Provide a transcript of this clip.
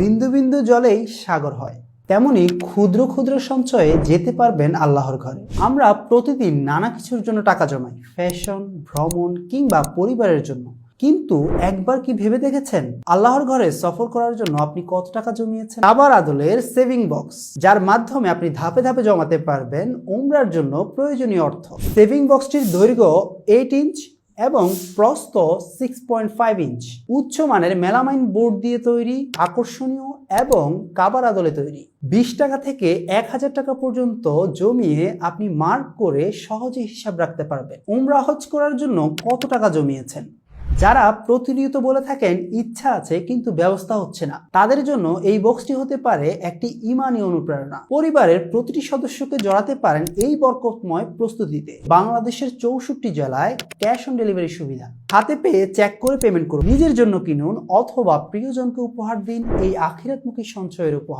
বিন্দু বিন্দু জলেই সাগর হয়। তেমনি ক্ষুদ্র ক্ষুদ্র সঞ্চয়ে যেতে পারবেন আল্লাহর ঘরে। আমরা প্রতিদিন নানা কিছুর জন্য টাকা জমাই, ফ্যাশন, ভ্রমণ কিংবা পরিবারের জন্য। কিন্তু একবার কি ভেবে দেখেছেন? আল্লাহর ঘরে সফর করার জন্য আপনি কত টাকা জমিয়েছেন? আবার আদলের সেভিং বক্স যার মাধ্যমে আপনি ধাপে ধাপে জমাতে পারবেন, উমরার জন্য প্রয়োজনীয় অর্থ। সেভিং বক্সটির দৈর্ঘ্য এইট ইঞ্চ এবং প্রস্থ সিক্স পয়েন্ট ফাইভ ইঞ্চ উচ্চ মানের মেলামাইন বোর্ড দিয়ে তৈরি, আকর্ষণীয় এবং কাবার আদলে তৈরি। বিশ টাকা থেকে এক হাজার টাকা পর্যন্ত জমিয়ে আপনি মার্ক করে সহজে হিসাব রাখতে পারবেন। উমরা হজ করার জন্য কত টাকা জমিয়েছেন? যারা প্রতিনিয়ত বলে থাকেন ইচ্ছা আছে, কিন্তু ব্যবস্থা হচ্ছে না। তাদের জন্য এই বক্সটি হতে পারে একটি ইমানি অনুপ্রেরণা। পরিবারের প্রতিটি সদস্যকে জড়াতে পারেন এই বরকতময় প্রস্তুতিতে। বাংলাদেশের চৌষট্টি জেলায় ক্যাশ অন ডেলিভারি সুবিধা। হাতে পেয়ে চেক করে পেমেন্ট করুন। নিজের জন্য কিনুন অথবা প্রিয়জনকে উপহার দিন এই আখিরাতমুখী সঞ্চয়ের উপহার।